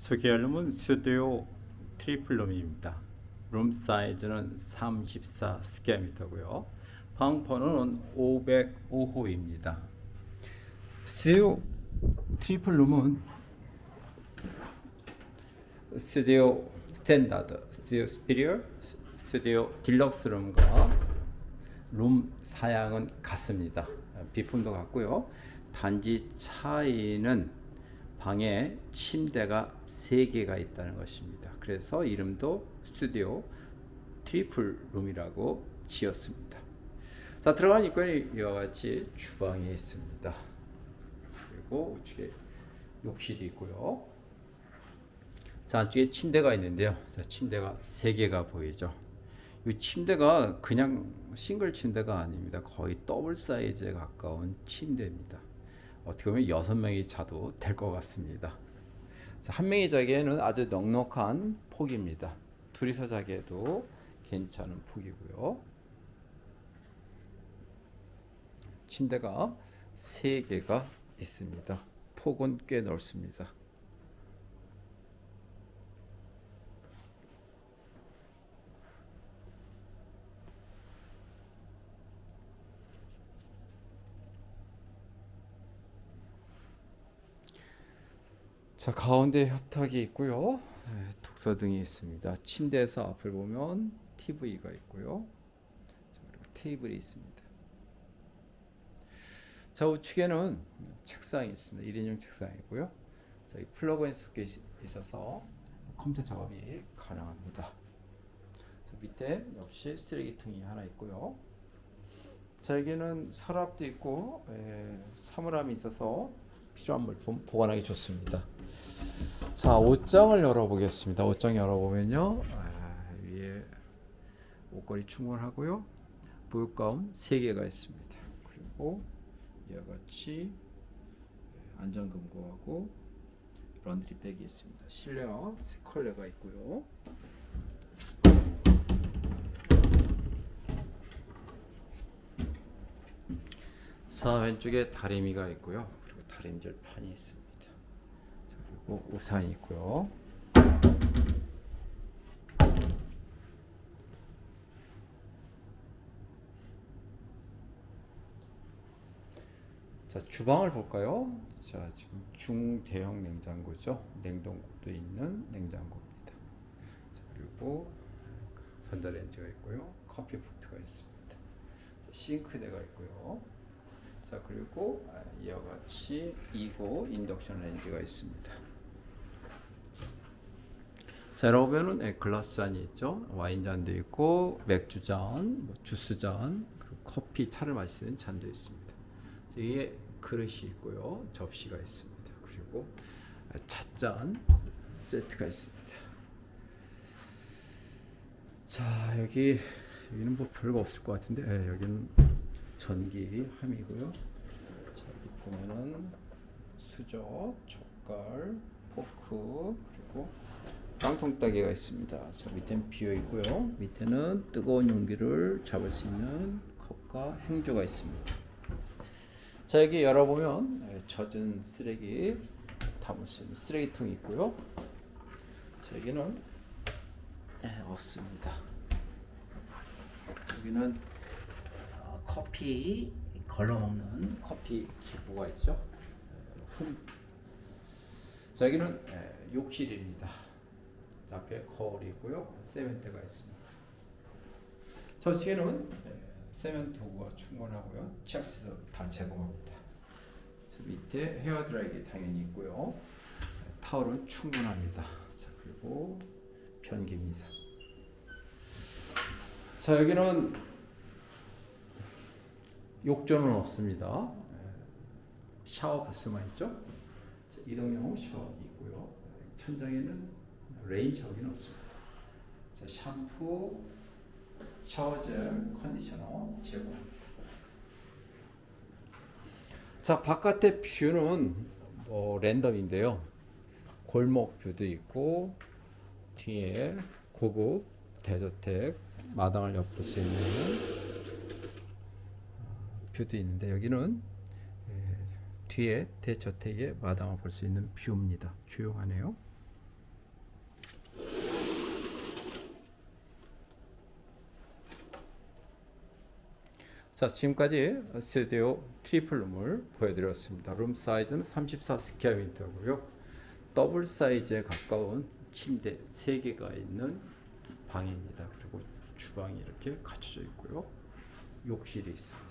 소개할 룸은 스튜디오 트리플 룸입니다. 룸 사이즈는 34 스퀘어미터고요. 방 번호는 505호입니다. 스튜디오 트리플 룸은 스튜디오 스탠다드, 스튜디오 스피리어, 스튜디오 딜럭스 룸과 룸 사양은 같습니다. 비품도 같고요. 단지 차이는 방에 침대가 3개가 있다는 것입니다. 그래서 이름도 스튜디오 트리플 룸이라고 지었습니다. 자, 들어가는 입구는 이와 같이 주방이 있습니다. 그리고 우측에 욕실이 있고요. 자, 안쪽에 침대가 있는데요. 자, 침대가 3개가 보이죠. 이 침대가 그냥 싱글 침대가 아닙니다. 거의 더블 사이즈에 가까운 침대입니다. 어떻게 보면 여섯 명이 자도 될 것 같습니다. 자, 한 명이 자기에는 아주 넉넉한 폭입니다. 둘이서 자기에도 괜찮은 폭이고요. 침대가 세 개가 있습니다. 폭은 꽤 넓습니다. 자 가운데 협탁이 있고요. 네, 독서등이 있습니다. 침대에서 앞을 보면 TV가 있고요. 자, 그리고 테이블이 있습니다. 자 우측에는 책상이 있습니다. 1인용 책상이고요. 자, 이 플러그인 소켓이 있어서 컴퓨터 작업이 가능합니다. 자, 밑에 역시 쓰레기통이 하나 있고요. 자 여기는 서랍도 있고 에, 사물함이 있어서 필요한 물품 보관하기 좋습니다. 자, 옷장을 열어보겠습니다. 옷장 열어보면요, 아, 위에 옷걸이 충분하고요, 보육가운 3 개가 있습니다. 그리고 이와 같이 안전금고하고 런드리백이 있습니다. 실내와 세 컬레가 있고요. 자 왼쪽에 다리미가 있고요. 다림질 판이 있습니다. 자, 그리고 우산이 있고요. 자 주방을 볼까요? 자 지금 중대형 냉장고죠. 냉동고도 있는 냉장고입니다. 자 그리고 전자레인지가 있고요. 커피 포트가 있습니다. 자, 싱크대가 있고요. 자 그리고 아, 이와 같이 2고 인덕션 렌즈가 있습니다. 자 여러분은 예, 글라스 잔이 있죠. 와인 잔도 있고 맥주 잔, 뭐 주스 잔, 그리고 커피 차를 마시는 잔도 있습니다. 자, 위에 그릇이 있고요, 접시가 있습니다. 그리고 아, 찻잔 세트가 있습니다. 자 여기 여기는 뭐 별거 없을 것 같은데 예, 여기는 전기 함이고요. 자, 여기 보면은 수저, 젓갈, 포크 그리고 깡통 따개가 있습니다. 자, 밑에는 비어 있고요. 밑에는 뜨거운 용기를 잡을 수 있는 컵과 행주가 있습니다. 자, 여기 열어보면 예, 젖은 쓰레기 담을 수 있는 쓰레기통이 있고요. 자, 여기는 예, 없습니다. 여기는 어, 커피 걸러 먹는 커피 기부가 있죠. 에, 훈. 자 여기는 에, 욕실입니다. 자, 앞에 거울이 있고요. 세면대가 있습니다. 저쪽에는 에, 세면 도구가 충분하고요. 치약스도 다 제공합니다. 저 밑에 헤어 드라이기 당연히 있고요. 에, 타월은 충분합니다. 자 그리고 변기입니다. 자 여기는 욕조는 없습니다. 샤워 부스만 있죠. 자, 이동형 샤워기 있고요. 천장에는 레인 샤워기는 없습니다. 자, 샴푸, 샤워젤, 컨디셔너 제공합니다. 자 바깥의 뷰는 뭐 랜덤인데요. 골목 뷰도 있고 뒤에 고급 대저택 마당을 엿볼 수 있는 뷰도 있는데 여기는 예, 뒤에 대저택의 마당을 볼 수 있는 뷰입니다. 조용하네요. 자, 지금까지 스튜디오 트리플 룸을 보여드렸습니다. 룸 사이즈는 34 스퀘어미터고요. 더블 사이즈에 가까운 침대 3개가 있는 방입니다. 그리고 주방이 이렇게 갖춰져 있고요. 욕실이 있습니다.